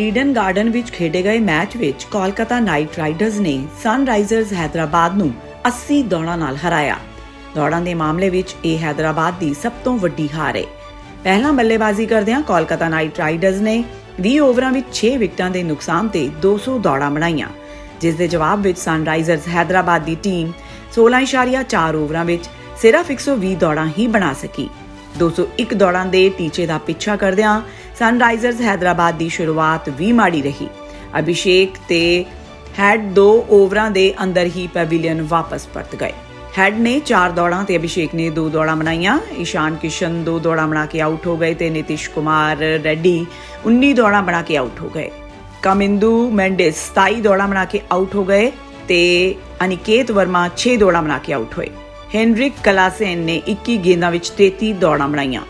Eden garden ਵਿੱਚ ਖੇਡੇ ਗਏ ਮੈਚ ਵਿੱਚ ਕੋਲਕਾਤਾ ਨਾਈਟ ਰਾਈਡਰਜ਼ ਨੇ ਸਨਰਾਈਜ਼ਰਜ਼ ਹੈਦਰਾਬਾਦ ਨੂੰ 80 ਦੌੜਾਂ ਨਾਲ ਹਰਾਇਆ। ਦੌੜਾਂ ਦੇ ਮਾਮਲੇ ਵਿੱਚ ਇਹ ਹੈਦਰਾਬਾਦ ਦੀ ਸਭ ਤੋਂ ਵੱਡੀ ਹਾਰ ਹੈ ਪਹਿਲਾਂ ਬੱਲੇਬਾਜ਼ੀ ਕਰਦਿਆਂ ਕੋਲਕਾਤਾ ਨਾਈਟ ਰਾਈਡਰਜ਼ ਨੇ 20 ਓਵਰਾਂ ਵਿੱਚ 6 ਵਿਕਟਾਂ ਦੇ ਨੁਕਸਾਨ ਤੇ 200 ਦੌੜਾਂ ਬਣਾਈਆਂ, ਜਿਸ ਦੇ ਜਵਾਬ ਵਿੱਚ ਸਨਰਾਈਜ਼ਰਜ਼ ਹੈਦਰਾਬਾਦ ਦੀ ਟੀਮ 16.4 ਓਵਰਾਂ ਵਿੱਚ ਸਿਰਫ 120 ਦੌੜਾਂ ਹੀ ਬਣਾ ਸਕੀ। 201 ਦੌੜਾਂ ਦੇ ਟੀਚੇ ਦਾ ਪਿੱਛਾ ਕਰਦਿਆਂ ਸਨਰਾਈਜ਼ਰਜ਼ ਹੈਦਰਾਬਾਦ ਦੀ ਸ਼ੁਰੂਆਤ ਵੀ ਮਾੜੀ ਰਹੀ। ਅਭਿਸ਼ੇਕ ਤੇ ਹੈਡ ਦੋ ਓਵਰਾਂ ਦੇ ਅੰਦਰ ਹੀ ਪੈਵਿਲੀਅਨ ਵਾਪਸ ਪਰਤ ਗਏ। ਹੈਡ ਨੇ 4 ਦੌੜਾਂ ਤੇ ਅਭਿਸ਼ੇਕ ਨੇ 2 ਦੌੜਾਂ ਬਣਾਈਆਂ ਈਸ਼ਾਨ ਕਿਸ਼ਨ 2 ਦੌੜਾਂ ਬਣਾ ਕੇ ਆਊਟ ਹੋ ਗਏ ਤੇ ਨਿਤਿਸ਼ ਕੁਮਾਰ ਰੈਡੀ 19 ਦੌੜਾਂ ਬਣਾ ਕੇ ਆਊਟ ਹੋ ਗਏ। ਕਮਿੰਦੂ ਮੈਂਡਿਸ 27 ਦੌੜਾਂ ਬਣਾ ਕੇ ਆਊਟ ਹੋ ਗਏ ਤੇ ਅਨਿਕੇਤ ਵਰਮਾ 6 ਦੌੜਾਂ ਬਣਾ ਕੇ ਆਊਟ ਹੋਏ। ਹੈਨਰਿਕ ਕਲਾਸੇਨ ਨੇ 21 ਗੇਂਦਾਂ ਵਿੱਚ 33 ਦੌੜਾਂ ਬਣਾਈਆਂ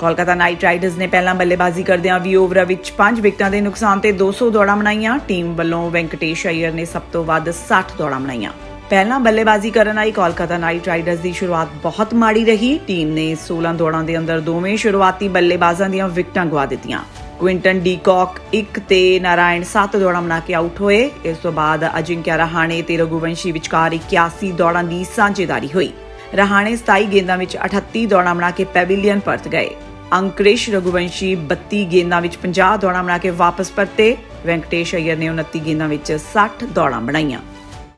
ਕੋਲਕਾਤਾ ਨਾਈਟ ਰਾਈਡਰਜ਼ ਨੇ ਪਹਿਲਾਂ ਬੱਲੇਬਾਜ਼ੀ ਕਰਦਿਆਂ 20 ਓਵਰਾਂ ਵਿੱਚ 5 ਵਿਕਟਾਂ ਦੇ ਨੁਕਸਾਨ ਤੇ 200 ਦੌੜਾਂ ਬਣਾਈਆਂ ਟੀਮ ਵੱਲੋਂ ਵੈਂਕਟੇਸ਼ ਅਈਅਰ ਨੇ ਸਭ ਤੋਂ ਵੱਧ 60 ਦੌੜਾਂ ਬਣਾਈਆਂ ਪਹਿਲਾਂ ਬੱਲੇਬਾਜ਼ੀ ਕਰਨ ਆਈ ਕੋਲਕਾਤਾ ਨਾਈਟ ਰਾਈਡਰਜ਼ ਦੀ ਸ਼ੁਰੂਆਤ ਬਹੁਤ ਮਾੜੀ ਰਹੀ। ਟੀਮ ਨੇ 16 ਦੌੜਾਂ ਦੇ ਅੰਦਰ ਦੋਵੇਂ ਸ਼ੁਰੂਆਤੀ ਬੱਲੇਬਾਜ਼ਾਂ ਦੀਆਂ ਵਿਕਟਾਂ ਗਵਾ ਦਿੱਤੀਆਂ। ਕੁਇੰਟਨ ਡੀਕੌਕ 1 ਤੇ ਨਾਰਾਇਣ 7 ਦੌੜਾਂ ਬਣਾ ਕੇ ਆਊਟ ਹੋਏ। ਇਸ ਤੋਂ ਬਾਅਦ ਅਜਿੰਕਿਆ ਰਹਾਣੇ ਤੇ ਰਘੁਵੰਸ਼ੀ ਵਿਚਕਾਰ 81 ਦੌੜਾਂ ਦੀ ਸਾਂਝੇਦਾਰੀ ਹੋਈ। ਰਹਾਣੇ 27 ਗੇਂਦਾਂ ਵਿੱਚ 38 ਦੌੜਾਂ ਬਣਾ ਕੇ ਪੈਵੀਲੀਅਨ ਪਰਤ ਗਏ। ਅੰਕਰੇਸ਼ ਰਘੁਵੰਸ਼ੀ 32 ਗੇਂਦਾਂ ਵਿੱਚ 50 ਦੌੜਾਂ ਬਣਾ ਕੇ ਵਾਪਸ ਪਰਤੇ। ਵੈਂਕਟੇਸ਼ ਅਈਅਰ ਨੇ 29 ਗੇਂਦਾਂ ਵਿੱਚ 60 ਦੌੜਾਂ ਬਣਾਈਆਂ।